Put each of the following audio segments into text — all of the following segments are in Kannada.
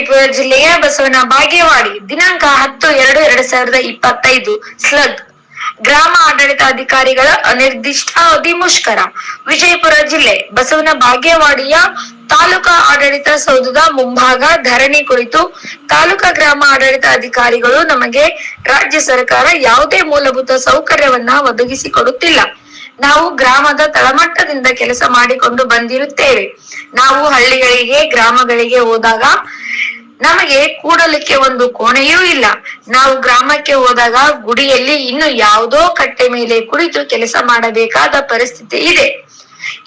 ವಿಜಯಪುರ ಜಿಲ್ಲೆಯ ಬಸವನ ಬಾಗೇವಾಡಿ, ದಿನಾಂಕ ಹತ್ತು ಎರಡು ಎರಡ್ ಸಾವಿರದ ಇಪ್ಪತ್ತೈದು, ಸ್ಲಗ್. ಗ್ರಾಮ ಆಡಳಿತಾಧಿಕಾರಿಗಳ ಅನಿರ್ದಿಷ್ಟಾವಧಿ ಮುಷ್ಕರ ವಿಜಯಪುರ ಜಿಲ್ಲೆ, ಬಸವನ ಬಾಗೇವಾಡಿಯ ತಾಲೂಕಾ ಆಡಳಿತ ಸೌಧದ ಮುಂಭಾಗ ಧರಣಿ ಕುರಿತು ತಾಲೂಕಾ ಗ್ರಾಮ ಆಡಳಿತ ಅಧಿಕಾರಿಗಳು ನಮಗೆ ರಾಜ್ಯ ಸರ್ಕಾರ ಯಾವುದೇ ಮೂಲಭೂತ ಸೌಕರ್ಯವನ್ನ ಒದಗಿಸಿಕೊಡುತ್ತಿಲ್ಲ. ನಾವು ಗ್ರಾಮದ ತಳಮಟ್ಟದಿಂದ ಕೆಲಸ ಮಾಡಿಕೊಂಡು ಬಂದಿರುತ್ತೇವೆ. ನಾವು ಹಳ್ಳಿಗಳಿಗೆ, ಗ್ರಾಮಗಳಿಗೆ ಹೋದಾಗ ನಮಗೆ ಕೂಡಲಿಕ್ಕೆ ಒಂದು ಕೋಣೆಯೂ ಇಲ್ಲ. ನಾವು ಗ್ರಾಮಕ್ಕೆ ಹೋದಾಗ ಗುಡಿಯಲ್ಲಿ ಇನ್ನು ಯಾವುದೋ ಕಟ್ಟೆ ಮೇಲೆ ಕುಳಿತು ಕೆಲಸ ಮಾಡಬೇಕಾದ ಪರಿಸ್ಥಿತಿ ಇದೆ.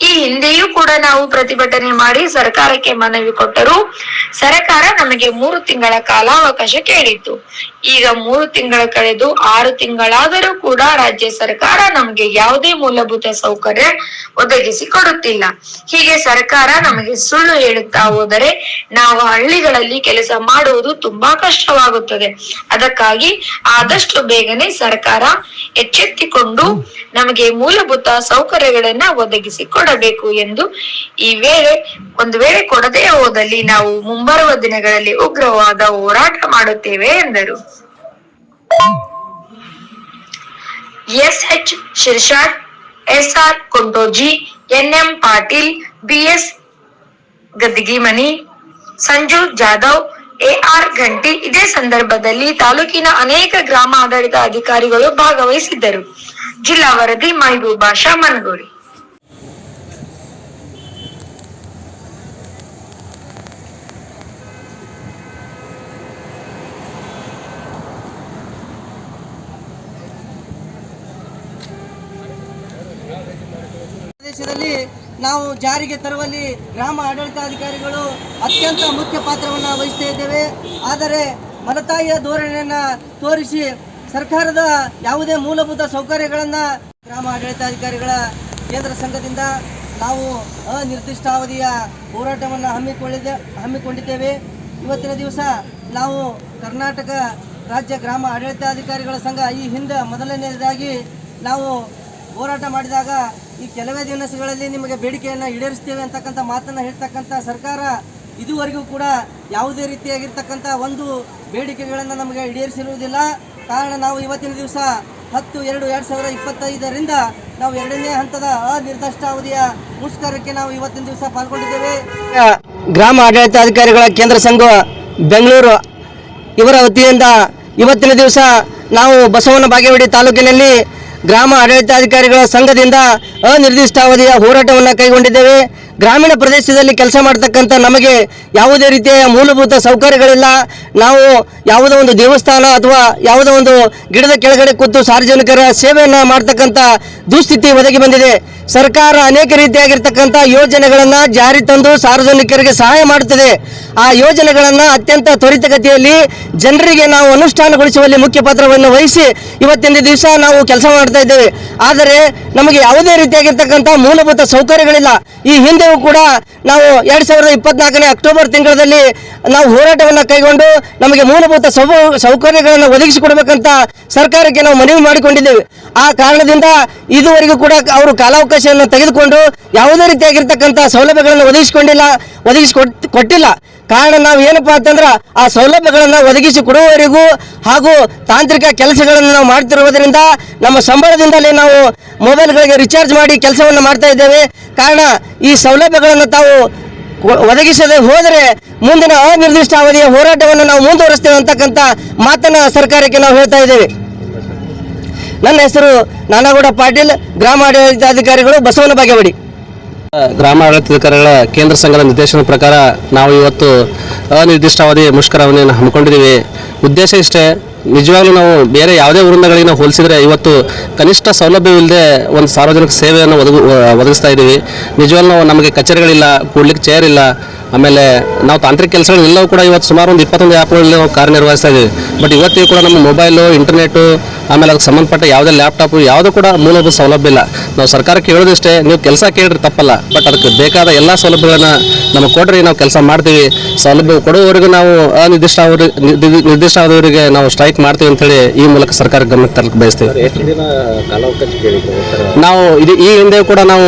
ಈ ಹಿಂದೆಯೂ ಕೂಡ ನಾವು ಪ್ರತಿಭಟನೆ ಮಾಡಿ ಸರ್ಕಾರಕ್ಕೆ ಮನವಿ ಕೊಟ್ಟರು, ಸರ್ಕಾರ ನಮಗೆ ಮೂರು ತಿಂಗಳ ಕಾಲಾವಕಾಶ ಕೇಳಿತ್ತು. ಈಗ ಮೂರು ತಿಂಗಳ ಕಳೆದು ಆರು ತಿಂಗಳಾದರೂ ಕೂಡ ರಾಜ್ಯ ಸರ್ಕಾರ ನಮಗೆ ಯಾವುದೇ ಮೂಲಭೂತ ಸೌಕರ್ಯ ಒದಗಿಸಿ ಕೊಡುತ್ತಿಲ್ಲ. ಹೀಗೆ ಸರ್ಕಾರ ನಮಗೆ ಸುಳ್ಳು ಹೇಳುತ್ತಾ ಹೋದರೆ ನಾವು ಹಳ್ಳಿಗಳಲ್ಲಿ ಕೆಲಸ ಮಾಡುವುದು ತುಂಬಾ ಕಷ್ಟವಾಗುತ್ತದೆ. ಅದಕ್ಕಾಗಿ ಆದಷ್ಟು ಬೇಗನೆ ಸರ್ಕಾರ ಎಚ್ಚೆತ್ತಿಕೊಂಡು ನಮಗೆ ಮೂಲಭೂತ ಸೌಕರ್ಯಗಳನ್ನ ಒದಗಿಸಿ ಕೊಡಬೇಕು ಎಂದು ಈ ವೇಳೆ, ಒಂದು ವೇಳೆ ಕೊಡದೇ ಹೋದಲ್ಲಿ ನಾವು ಮುಂಬರುವ ದಿನಗಳಲ್ಲಿ ಉಗ್ರವಾದ ಹೋರಾಟ ಮಾಡುತ್ತೇವೆ ಎಂದರು. S H Shirsha S R Kundoji N M Patil, BS Gaddigimani Sanju Jadhav, AR Ghanti. ಇದೇ ಸಂದರ್ಭದಲ್ಲಿ ತಾಲೂಕಿನ ಅನೇಕ ಗ್ರಾಮ ಆಡಳಿತ ಅಧಿಕಾರಿಗಳು ಭಾಗವಹಿಸಿದ್ದರು. ಜಿಲ್ಲಾ ವರದಿ ಮೈಬೂ ಭಾಷಾ, ಮನಗೋಡಿ. ಪ್ರದೇಶದಲ್ಲಿ ನಾವು ಜಾರಿಗೆ ತರುವಲ್ಲಿ ಗ್ರಾಮ ಆಡಳಿತಾಧಿಕಾರಿಗಳು ಅತ್ಯಂತ ಮುಖ್ಯ ಪಾತ್ರವನ್ನು ವಹಿಸ್ತಾ ಇದ್ದೇವೆ. ಆದರೆ ಮಲತಾಯಿಯ ಧೋರಣೆಯನ್ನು ತೋರಿಸಿ ಸರ್ಕಾರದ ಯಾವುದೇ ಮೂಲಭೂತ ಸೌಕರ್ಯಗಳನ್ನು ಗ್ರಾಮ ಆಡಳಿತಾಧಿಕಾರಿಗಳ ಕೇಂದ್ರ ಸಂಘದಿಂದ ನಾವು ಅನಿರ್ದಿಷ್ಟಾವಧಿಯ ಹೋರಾಟವನ್ನು ಹಮ್ಮಿಕೊಳ್ಳಿದ, ಹಮ್ಮಿಕೊಂಡಿದ್ದೇವೆ. ಇವತ್ತಿನ ದಿವಸ ನಾವು ಕರ್ನಾಟಕ ರಾಜ್ಯ ಗ್ರಾಮ ಆಡಳಿತಾಧಿಕಾರಿಗಳ ಸಂಘ ಈ ಹಿಂದೆ ಮೊದಲನೆಯದಾಗಿ ನಾವು ಹೋರಾಟ ಮಾಡಿದಾಗ ಈ ಕೆಲವೇ ದಿವಸಗಳಲ್ಲಿ ನಿಮಗೆ ಬೇಡಿಕೆಯನ್ನು ಈಡೇರಿಸ್ತೇವೆ ಅಂತಕ್ಕಂಥ ಮಾತನ್ನು ಹೇಳ್ತಕ್ಕಂಥ ಸರ್ಕಾರ ಇದುವರೆಗೂ ಕೂಡ ಯಾವುದೇ ರೀತಿಯಾಗಿರ್ತಕ್ಕಂಥ ಒಂದು ಬೇಡಿಕೆಗಳನ್ನು ನಮಗೆ ಈಡೇರಿಸಿರುವುದಿಲ್ಲ. ಕಾರಣ ನಾವು ಇವತ್ತಿನ ದಿವಸ ಹತ್ತು, ಎರಡು ಎರಡು ಸಾವಿರದ ಇಪ್ಪತ್ತೈದರಿಂದ ನಾವು ಎರಡನೇ ಹಂತದ ಅನಿರ್ದಿಷ್ಟಾವಧಿಯ ಮುಷ್ಕರಕ್ಕೆ ನಾವು ಇವತ್ತಿನ ದಿವಸ ಪಾಲ್ಗೊಂಡಿದ್ದೇವೆ. ಗ್ರಾಮ ಆಡಳಿತಾಧಿಕಾರಿಗಳ ಕೇಂದ್ರ ಸಂಘ ಬೆಂಗಳೂರು ಇವರ ವತಿಯಿಂದ ಇವತ್ತಿನ ದಿವಸ ನಾವು ಬಸವನ ಬಾಗೇವಾಡಿ ತಾಲೂಕಿನಲ್ಲಿ ಗ್ರಾಮ ಆಡಳಿತಾಧಿಕಾರಿಗಳ ಸಂಘದಿಂದ ಅನಿರ್ದಿಷ್ಟಾವಧಿಯ ಹೋರಾಟವನ್ನು ಕೈಗೊಂಡಿದ್ದೇವೆ. ಗ್ರಾಮೀಣ ಪ್ರದೇಶದಲ್ಲಿ ಕೆಲಸ ಮಾಡ್ತಕ್ಕಂಥ ನಮಗೆ ಯಾವುದೇ ರೀತಿಯ ಮೂಲಭೂತ ಸೌಕರ್ಯಗಳಿಲ್ಲ. ನಾವು ಯಾವುದೋ ಒಂದು ದೇವಸ್ಥಾನ ಅಥವಾ ಯಾವುದೋ ಒಂದು ಗಿಡದ ಕೆಳಗಡೆ ಕೂತು ಸಾರ್ವಜನಿಕರ ಸೇವೆಯನ್ನು ಮಾಡ್ತಕ್ಕಂಥ ದುಸ್ಥಿತಿ ಒದಗಿ ಬಂದಿದೆ. ಸರ್ಕಾರ ಅನೇಕ ರೀತಿಯಾಗಿರ್ತಕ್ಕಂಥ ಯೋಜನೆಗಳನ್ನು ಜಾರಿ ತಂದು ಸಾರ್ವಜನಿಕರಿಗೆ ಸಹಾಯ ಮಾಡುತ್ತದೆ. ಆ ಯೋಜನೆಗಳನ್ನು ಅತ್ಯಂತ ತ್ವರಿತಗತಿಯಲ್ಲಿ ಜನರಿಗೆ ನಾವು ಅನುಷ್ಠಾನಗೊಳಿಸುವಲ್ಲಿ ಮುಖ್ಯ ಪಾತ್ರವನ್ನು ವಹಿಸಿ ಇವತ್ತಿನ ದಿವಸ ನಾವು ಕೆಲಸ ಮಾಡ್ತಾ ಇದ್ದೇವೆ. ಆದರೆ ನಮಗೆ ಯಾವುದೇ ರೀತಿಯಾಗಿರ್ತಕ್ಕಂಥ ಮೂಲಭೂತ ಸೌಕರ್ಯಗಳಿಲ್ಲ. ಈ ಹಿಂದೆಯೂ ಕೂಡ ನಾವು ಎರಡು ಸಾವಿರದ ಇಪ್ಪತ್ನಾಲ್ಕನೇ ಅಕ್ಟೋಬರ್ ತಿಂಗಳಲ್ಲಿ ನಾವು ಹೋರಾಟವನ್ನು ಕೈಗೊಂಡು ನಮಗೆ ಮೂಲಭೂತ ಸೌ ಸೌಕರ್ಯಗಳನ್ನು ಒದಗಿಸಿಕೊಡ್ಬೇಕಂತ ಸರ್ಕಾರಕ್ಕೆ ನಾವು ಮನವಿ ಮಾಡಿಕೊಂಡಿದ್ದೇವೆ. ಆ ಕಾರಣದಿಂದ ಇದುವರೆಗೂ ಕೂಡ ಅವರು ಕಾಲಾವಕಾಶವನ್ನು ತೆಗೆದುಕೊಂಡು ಯಾವುದೇ ರೀತಿಯಾಗಿರ್ತಕ್ಕಂಥ ಸೌಲಭ್ಯಗಳನ್ನು ಒದಗಿಸಿಕೊಂಡಿಲ್ಲ ಒದಗಿಸಿಕೊಟ್ ಕೊಟ್ಟಿಲ್ಲ. ಕಾರಣ ನಾವು ಏನಪ್ಪ ಅಂತಂದ್ರೆ ಆ ಸೌಲಭ್ಯಗಳನ್ನು ಒದಗಿಸಿ ಕೊಡುವವರೆಗೂ ಹಾಗೂ ತಾಂತ್ರಿಕ ಕೆಲಸಗಳನ್ನು ನಾವು ಮಾಡ್ತಿರುವುದರಿಂದ ನಮ್ಮ ಸಂಬಳದಿಂದಲೇ ನಾವು ಮೊಬೈಲ್ಗಳಿಗೆ ರಿಚಾರ್ಜ್ ಮಾಡಿ ಕೆಲಸವನ್ನು ಮಾಡ್ತಾ ಇದ್ದೇವೆ. ಕಾರಣ ಈ ಸೌಲಭ್ಯಗಳನ್ನು ತಾವು ಒದಗಿಸದೆ ಹೋದರೆ ಮುಂದಿನ ಅನಿರ್ದಿಷ್ಟ ಅವಧಿಯ ಹೋರಾಟವನ್ನು ನಾವು ಮುಂದುವರಿಸ್ತೇವೆ ಅಂತಕ್ಕಂಥ ಮಾತನ್ನ ಸರ್ಕಾರಕ್ಕೆ ನಾವು ಹೇಳ್ತಾ ಇದ್ದೇವೆ. ನನ್ನ ಹೆಸರು ನಾನಾಗೌಡ ಪಾಟೀಲ್ ಗ್ರಾಮ ಆಡಳಿತಾಧಿಕಾರಿಗಳು ಬಸವನ ಬಾಗೇವಾಡಿ. ಗ್ರಾಮ ಆಡಳಿತಾಧಿಕಾರಿಗಳ ಕೇಂದ್ರ ಸಂಘದ ನಿರ್ದೇಶನ ಪ್ರಕಾರ ನಾವು ಇವತ್ತು ಅನಿರ್ದಿಷ್ಟಾವಧಿ ಮುಷ್ಕರವನ್ನು ಹಮ್ಮಿಕೊಂಡಿದ್ದೀವಿ. ಉದ್ದೇಶ ಇಷ್ಟೇ ನಿಜವಾಗ್ಲೂ ನಾವು ಬೇರೆ ಯಾವುದೇ ವೃಂದಗಳಿಗೆ ನಾವು ಹೋಲಿಸಿದರೆ ಇವತ್ತು ಕನಿಷ್ಠ ಸೌಲಭ್ಯವಿಲ್ಲದೆ ಒಂದು ಸಾರ್ವಜನಿಕ ಸೇವೆಯನ್ನು ಒದಗು ಒದಗಿಸ್ತಾ ಇದ್ದೀವಿ. ನಿಜವಾಗ್ಲೂ ನಾವು ನಮಗೆ ಕಚೇರಿಗಳಿಲ್ಲ, ಕೂಡ್ಲಿಕ್ಕೆ ಚೇರ್ ಇಲ್ಲ. ಆಮೇಲೆ ನಾವು ತಾಂತ್ರಿಕ ಕೆಲಸಗಳೆಲ್ಲವೂ ಕೂಡ ಇವತ್ತು ಸುಮಾರು ಒಂದು ಇಪ್ಪತ್ತೊಂದು ಆ್ಯಪ್ಗಳಲ್ಲಿ ನಾವು ಕಾರ್ಯನಿರ್ವಹಿಸ್ತಾ ಇದ್ದೀವಿ. ಬಟ್ ಇವತ್ತಿಗೂ ಕೂಡ ನಮ್ಮ ಮೊಬೈಲು ಇಂಟರ್ನೆಟ್ಟು ಆಮೇಲೆ ಅದಕ್ಕೆ ಸಂಬಂಧಪಟ್ಟ ಯಾವುದೇ ಲ್ಯಾಪ್ಟಾಪು ಯಾವುದೂ ಕೂಡ ಮೂಲಭೂತ ಸೌಲಭ್ಯ ಇಲ್ಲ. ನಾವು ಸರ್ಕಾರಕ್ಕೆ ಹೇಳೋದಿಷ್ಟೇ, ನೀವು ಕೆಲಸ ಕೇಳಿದ್ರೆ ತಪ್ಪಲ್ಲ. ಬಟ್ ಅದಕ್ಕೆ ಬೇಕಾದ ಎಲ್ಲ ಸೌಲಭ್ಯಗಳನ್ನು ನಮಗೆ ಕೊಡ್ರಿ ನಾವು ಕೆಲಸ ಮಾಡ್ತೀವಿ. ಸೌಲಭ್ಯ ಕೊಡುವವರೆಗೂ ನಾವು ಅನಿರ್ದಿಷ್ಟ ನಿರ್ದಿಷ್ಟ ಆದವರಿಗೆ ನಾವು ಸ್ಟ್ರೈಕ್ ಮಾಡ್ತೀವಿ ಅಂತೇಳಿ ಈ ಮೂಲಕ ಸರ್ಕಾರ ಗಮನಕ್ಕೆ ತರಲಿಕ್ಕೆ ಬಯಸ್ತೀವಿ. ನಾವು ಇದು ಈ ಹಿಂದೆ ಕೂಡ ನಾವು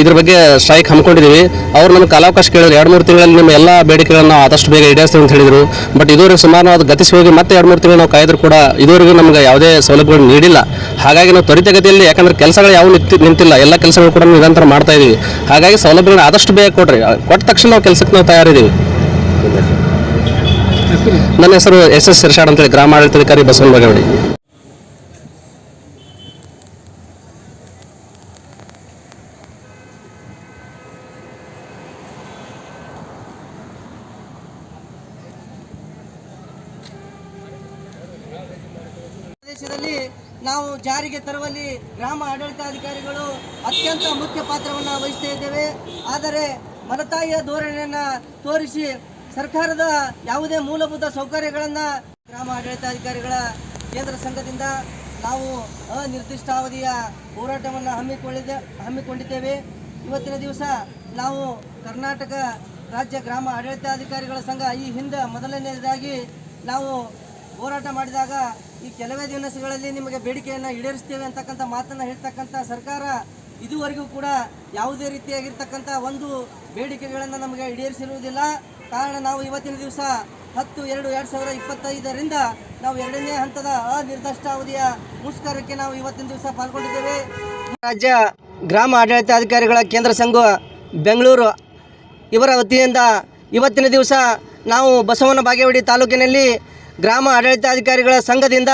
ಇದ್ರ ಬಗ್ಗೆ ಸ್ಟ್ರೈಕ್ ಹಮ್ಮಿಕೊಂಡಿದ್ದೀವಿ. ಅವ್ರು ನಮ್ಗೆ ಕಾಲಾವಕಾಶ ಕೇಳಿದ್ರು. ಎರಡು ಮೂರು ತಿಂಗಳಲ್ಲಿ ನಿಮ್ಮ ಎಲ್ಲ ಬೇಡಿಕೆಗಳನ್ನು ನಾವು ಆದಷ್ಟು ಬೇಗ ಈಡೇರಿಸ್ತೀವಿ ಅಂತ ಹೇಳಿದರು. ಬಟ್ ಇದುವರೆಗೆ ಸುಮಾರು ನಾವು ಅದು ಗತಿಸಿ ಹೋಗಿ ಮತ್ತೆ ಎರಡು ಮೂರು ತಿಂಗಳು ನಾವು ಕಾಯ್ದರೂ ಕೂಡ ಇದುವರೆಗೂ ನಮಗೆ ಯಾವುದೇ ಸೌಲಭ್ಯಗಳು ನೀಡಿಲ್ಲ. ಹಾಗಾಗಿ ನಾವು ತ್ವರಿತಗತಿಯಲ್ಲಿ ಯಾಕಂದ್ರೆ ಕೆಲಸಗಳು ಯಾವ ನಿಂತಿ ನಿಂತಿಲ್ಲ. ಎಲ್ಲ ಕೆಲಸಗಳು ಕೂಡ ನಿರಂತರ ಮಾಡ್ತಾ ಇದ್ದೀವಿ ಹಾಗಾಗಿ ಸೌಲಭ್ಯಗಳನ್ನ ಆದಷ್ಟು ಬೇಗ ಕೊಡ್ರಿ. ಕೊಟ್ಟ ತಕ್ಷಣ ನಾವು ಕೆಲಸಕ್ಕೆ ನಾವು ತಯಾರಿದ್ದೀವಿ. ನನ್ನ ಹೆಸರು ಎಸ್ ಎಸ್ ಶಿರ್ಷಾಡ್ ಅಂತೇಳಿ ಗ್ರಾಮ ಆಡಳಿತಾಧಿಕಾರಿ ಬಸವನ ಬಗವಡಿ. ಪ್ರದೇಶದಲ್ಲಿ ನಾವು ಜಾರಿಗೆ ತರುವಲ್ಲಿ ಗ್ರಾಮ ಆಡಳಿತಾಧಿಕಾರಿಗಳು ಅತ್ಯಂತ ಮುಖ್ಯ ಪಾತ್ರವನ್ನು ವಹಿಸ್ತಾ ಇದ್ದೇವೆ. ಆದರೆ ಮಲತಾಯಿಯ ಧೋರಣೆಯನ್ನು ತೋರಿಸಿ ಸರ್ಕಾರದ ಯಾವುದೇ ಮೂಲಭೂತ ಸೌಕರ್ಯಗಳನ್ನು ಗ್ರಾಮ ಆಡಳಿತಾಧಿಕಾರಿಗಳ ಕೇಂದ್ರ ಸಂಘದಿಂದ ನಾವು ಅನಿರ್ದಿಷ್ಟಾವಧಿಯ ಹೋರಾಟವನ್ನು ಹಮ್ಮಿಕೊಳ್ಳಿದ, ಹಮ್ಮಿಕೊಂಡಿದ್ದೇವೆ. ಇವತ್ತಿನ ದಿವಸ ನಾವು ಕರ್ನಾಟಕ ರಾಜ್ಯ ಗ್ರಾಮ ಆಡಳಿತಾಧಿಕಾರಿಗಳ ಸಂಘ ಈ ಹಿಂದೆ ಮೊದಲನೆಯದಾಗಿ ನಾವು ಹೋರಾಟ ಮಾಡಿದಾಗ ಈ ಕೆಲವೇ ದಿನಸಗಳಲ್ಲಿ ನಿಮಗೆ ಬೇಡಿಕೆಯನ್ನು ಈಡೇರಿಸ್ತೇವೆ ಅಂತಕ್ಕಂಥ ಮಾತನ್ನು ಹೇಳ್ತಕ್ಕಂಥ ಸರ್ಕಾರ ಇದುವರೆಗೂ ಕೂಡ ಯಾವುದೇ ರೀತಿಯಾಗಿರ್ತಕ್ಕಂಥ ಒಂದು ಬೇಡಿಕೆಗಳನ್ನು ನಮಗೆ ಈಡೇರಿಸಿರುವುದಿಲ್ಲ. ಕಾರಣ ನಾವು ಇವತ್ತಿನ ದಿವಸ ಹತ್ತು, ಎರಡು ಎರಡು ಸಾವಿರದ ಇಪ್ಪತ್ತೈದರಿಂದ ನಾವು ಎರಡನೇ ಹಂತದ ಅನಿರ್ದಿಷ್ಟಾವಧಿಯ ಮುಷ್ಕರಕ್ಕೆ ನಾವು ಇವತ್ತಿನ ದಿವಸ ಪಾಲ್ಗೊಂಡಿದ್ದೇವೆ. ರಾಜ್ಯ ಗ್ರಾಮ ಆಡಳಿತಾಧಿಕಾರಿಗಳ ಕೇಂದ್ರ ಸಂಘ ಬೆಂಗಳೂರು ಇವರ ವತಿಯಿಂದ ಇವತ್ತಿನ ದಿವಸ ನಾವು ಬಸವನ ಬಾಗೇವಾಡಿ ತಾಲೂಕಿನಲ್ಲಿ ಗ್ರಾಮ ಆಡಳಿತಾಧಿಕಾರಿಗಳ ಸಂಘದಿಂದ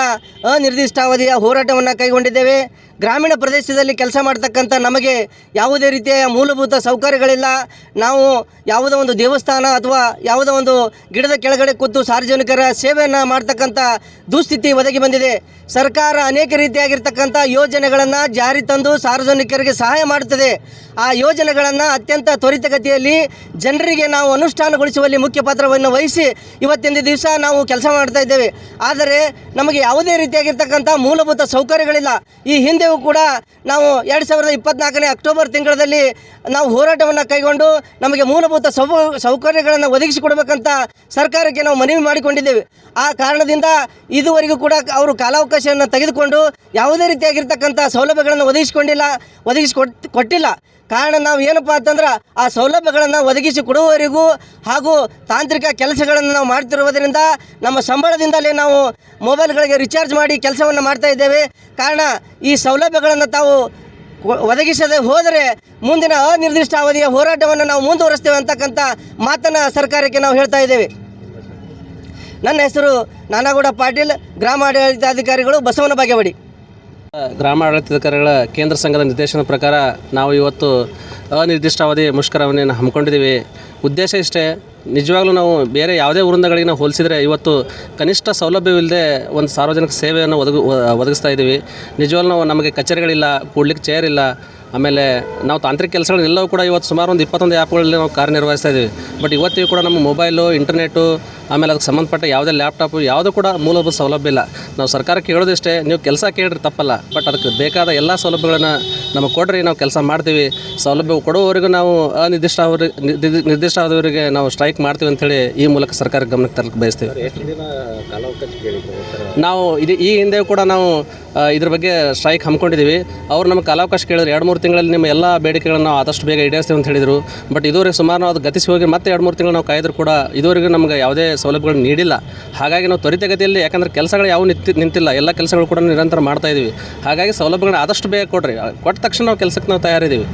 ಅನಿರ್ದಿಷ್ಟಾವಧಿಯ ಹೋರಾಟವನ್ನು ಕೈಗೊಂಡಿದ್ದೇವೆ. ಗ್ರಾಮೀಣ ಪ್ರದೇಶದಲ್ಲಿ ಕೆಲಸ ಮಾಡ್ತಕ್ಕಂಥ ನಮಗೆ ಯಾವುದೇ ರೀತಿಯ ಮೂಲಭೂತ ಸೌಕರ್ಯಗಳಿಲ್ಲ. ನಾವು ಯಾವುದೋ ಒಂದು ದೇವಸ್ಥಾನ ಅಥವಾ ಯಾವುದೋ ಒಂದು ಗಿಡದ ಕೆಳಗಡೆ ಕೂತು ಸಾರ್ವಜನಿಕರ ಸೇವೆಯನ್ನು ಮಾಡ್ತಕ್ಕಂಥ ದುಸ್ಥಿತಿ ಒದಗಿ ಬಂದಿದೆ. ಸರ್ಕಾರ ಅನೇಕ ರೀತಿಯಾಗಿರ್ತಕ್ಕಂಥ ಯೋಜನೆಗಳನ್ನು ಜಾರಿ ತಂದು ಸಾರ್ವಜನಿಕರಿಗೆ ಸಹಾಯ ಮಾಡುತ್ತದೆ. ಆ ಯೋಜನೆಗಳನ್ನು ಅತ್ಯಂತ ತ್ವರಿತಗತಿಯಲ್ಲಿ ಜನರಿಗೆ ನಾವು ಅನುಷ್ಠಾನಗೊಳಿಸುವಲ್ಲಿ ಮುಖ್ಯ ಪಾತ್ರವನ್ನು ವಹಿಸಿ ಇವತ್ತಿನ ದಿವಸ ನಾವು ಕೆಲಸ ಮಾಡ್ತಾ ಇದ್ದೇವೆ. ಆದರೆ ನಮಗೆ ಯಾವುದೇ ರೀತಿಯಾಗಿರ್ತಕ್ಕಂಥ ಮೂಲಭೂತ ಸೌಕರ್ಯಗಳಿಲ್ಲ. ಈ ಹಿಂದೆಯೂ ಕೂಡ ನಾವು ಎರಡು ಸಾವಿರದ ಇಪ್ಪತ್ನಾಲ್ಕನೇ ಅಕ್ಟೋಬರ್ ತಿಂಗಳಲ್ಲಿ ನಾವು ಹೋರಾಟವನ್ನು ಕೈಗೊಂಡು ನಮಗೆ ಮೂಲಭೂತ ಸೌ, ಸೌಕರ್ಯಗಳನ್ನು ಒದಗಿಸಿಕೊಡ್ಬೇಕಂತ ಸರ್ಕಾರಕ್ಕೆ ನಾವು ಮನವಿ ಮಾಡಿಕೊಂಡಿದ್ದೇವೆ. ಆ ಕಾರಣದಿಂದ ಇದುವರೆಗೂ ಕೂಡ ಅವರು ಕಾಲಾವಕಾಶವನ್ನು ತೆಗೆದುಕೊಂಡು ಯಾವುದೇ ರೀತಿಯಾಗಿರ್ತಕ್ಕಂಥ ಸೌಲಭ್ಯಗಳನ್ನು ಒದಗಿಸಿಕೊಂಡಿಲ್ಲ, ಒದಗಿಸಿಕೊಟ್, ಕೊಟ್ಟಿಲ್ಲ. ಕಾರಣ ನಾವು ಏನಪ್ಪ ಅಂತಂದ್ರೆ ಆ ಸೌಲಭ್ಯಗಳನ್ನು ಒದಗಿಸಿ ಕೊಡುವವರೆಗೂ ಹಾಗೂ ತಾಂತ್ರಿಕ ಕೆಲಸಗಳನ್ನು ನಾವು ಮಾಡ್ತಿರುವುದರಿಂದ ನಮ್ಮ ಸಂಬಳದಿಂದಲೇ ನಾವು ಮೊಬೈಲ್ಗಳಿಗೆ ರಿಚಾರ್ಜ್ ಮಾಡಿ ಕೆಲಸವನ್ನು ಮಾಡ್ತಾ ಇದ್ದೇವೆ. ಕಾರಣ ಈ ಸೌಲಭ್ಯಗಳನ್ನು ತಾವು ಒದಗಿಸದೆ ಹೋದರೆ ಮುಂದಿನ ಅನಿರ್ದಿಷ್ಟ ಅವಧಿಯ ಹೋರಾಟವನ್ನು ನಾವು ಮುಂದುವರಿಸ್ತೇವೆ ಅಂತಕ್ಕಂಥ ಮಾತನ್ನು ಸರ್ಕಾರಕ್ಕೆ ನಾವು ಹೇಳ್ತಾ ಇದ್ದೇವೆ. ನನ್ನ ಹೆಸರು ನಾನಾಗೌಡ ಪಾಟೀಲ್ ಗ್ರಾಮ ಆಡಳಿತಾಧಿಕಾರಿಗಳು ಬಸವನ ಬಾಗೇವಾಡಿ. ಗ್ರಾಮ ಆಡಳಿತಾಧಿಕಾರಿಗಳ ಕೇಂದ್ರ ಸಂಘದ ನಿರ್ದೇಶನ ಪ್ರಕಾರ ನಾವು ಇವತ್ತು ಅನಿರ್ದಿಷ್ಟಾವಧಿ ಮುಷ್ಕರವನ್ನು ಹಮ್ಮಿಕೊಂಡಿದ್ದೀವಿ. ಉದ್ದೇಶ ಇಷ್ಟೇ, ನಿಜವಾಗ್ಲೂ ನಾವು ಬೇರೆ ಯಾವುದೇ ವೃಂದಗಳಿಗೆ ನಾವು ಹೋಲಿಸಿದರೆ ಇವತ್ತು ಕನಿಷ್ಠ ಸೌಲಭ್ಯವಿಲ್ಲದೆ ಒಂದು ಸಾರ್ವಜನಿಕ ಸೇವೆಯನ್ನು ಒದಗ ಒದಗಿಸ್ತಾ ಇದ್ದೀವಿ ನಿಜವಾಗ್ಲೂ ನಾವು ನಮಗೆ ಕಚೇರಿಗಳಿಲ್ಲ, ಕೂಡ್ಲಿಕ್ಕೆ ಚೇರ್ ಇಲ್ಲ. ಆಮೇಲೆ ನಾವು ತಾಂತ್ರಿಕ ಕೆಲಸಗಳನ್ನೆಲ್ಲವೂ ಕೂಡ ಇವತ್ತು ಸುಮಾರು ಒಂದು ಇಪ್ಪತ್ತೊಂದು ಆ್ಯಪ್ಗಳಲ್ಲಿ ನಾವು ಕಾರ್ಯನಿರ್ವಹಿಸ್ತಾ ಇದ್ದೀವಿ. ಬಟ್ ಇವತ್ತಿಗೂ ಕೂಡ ನಮ್ಮ ಮೊಬೈಲು ಇಂಟರ್ನೆಟ್ಟು ಆಮೇಲೆ ಅದಕ್ಕೆ ಸಂಬಂಧಪಟ್ಟ ಯಾವುದೇ ಲ್ಯಾಪ್ಟಾಪು ಯಾವುದೂ ಕೂಡ ಮೂಲಭೂತ ಸೌಲಭ್ಯ ಇಲ್ಲ. ನಾವು ಸರ್ಕಾರಕ್ಕೆ ಹೇಳೋದಿಷ್ಟೇ ನೀವು ಕೆಲಸ ಕೇಳಿದ್ರೆ ತಪ್ಪಲ್ಲ. ಬಟ್ ಅದಕ್ಕೆ ಬೇಕಾದ ಎಲ್ಲ ಸೌಲಭ್ಯಗಳನ್ನು ನಮಗೆ ಕೊಡ್ರಿ ನಾವು ಕೆಲಸ ಮಾಡ್ತೀವಿ. ಸೌಲಭ್ಯ ಕೊಡುವವರೆಗೂ ನಾವು ಅನಿರ್ದಿಷ್ಟ ನಿರ್ದಿಷ್ಟ ಆದವರಿಗೆ ನಾವು ಸ್ಟ್ರೈಕ್ ಮಾಡ್ತೀವಿ ಅಂತೇಳಿ ಈ ಮೂಲಕ ಸರ್ಕಾರಕ್ಕೆ ಗಮನಕ್ಕೆ ತರಲಿಕ್ಕೆ ಬಯಸ್ತೀವಿ. ನಾವು ಇದು ಈ ಹಿಂದೆ ಕೂಡ ನಾವು ಇದ್ರ ಬಗ್ಗೆ ಸ್ಟ್ರೈಕ್ ಹಮ್ಮಿಕೊಂಡಿದ್ದೀವಿ. ಅವ್ರು ನಮಗೆ ಕಾಲಾವಕಾಶ ಕೇಳಿದ್ರು ಎರಡು ಮೂರು ತಿಂಗಳಲ್ಲಿ ನಿಮ್ಮ ಎಲ್ಲ ಬೇಡಿಕೆಗಳನ್ನು ನಾವು ಆದಷ್ಟು ಬೇಗ ಈಡೇರಿಸ್ತೀವಿ ಅಂತ ಹೇಳಿದರು. ಬಟ್ ಇದುವರೆಗೆ ಸುಮಾರು ನಾವು ಅದು ಗತಿಸಿ ಹೋಗಿ ಮತ್ತೆ ಎರಡು ಮೂರು ತಿಂಗಳು ನಾವು ಕಾಯ್ದರೂ ಕೂಡ ಇದುವರೆಗೂ ನಮಗೆ ಯಾವುದೇ ಸೌಲಭ್ಯಗಳು ನೀಡಿಲ್ಲ. ಹಾಗಾಗಿ ನಾವು ತ್ವರಿತಗತಿಯಲ್ಲಿ ಯಾಕಂದರೆ ಕೆಲಸಗಳು ಯಾವ ನಿಂತಿ ನಿಂತಿಲ್ಲ. ಎಲ್ಲ ಕೆಲಸಗಳು ಕೂಡ ನಿರಂತರ ಮಾಡ್ತಾ ಇದ್ದೀವಿ ಹಾಗಾಗಿ ಸೌಲಭ್ಯಗಳನ್ನ ಆದಷ್ಟು ಬೇಗ ಕೊಡ್ರಿ. ಕೊಟ್ಟ ತಕ್ಷಣ ನಾವು ಕೆಲಸಕ್ಕೆ ನಾವು ತಯಾರಿದ್ದೀವಿ.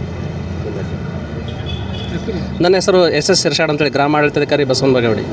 ನನ್ನ ಹೆಸರು ಎಸ್ ಎಸ್ ಶಿರ್ಷಾಡ್ ಅಂತೇಳಿ ಗ್ರಾಮ ಆಡಳಿತಾಧಿಕಾರಿ ಬಸವನ ಬಗವಡಿ.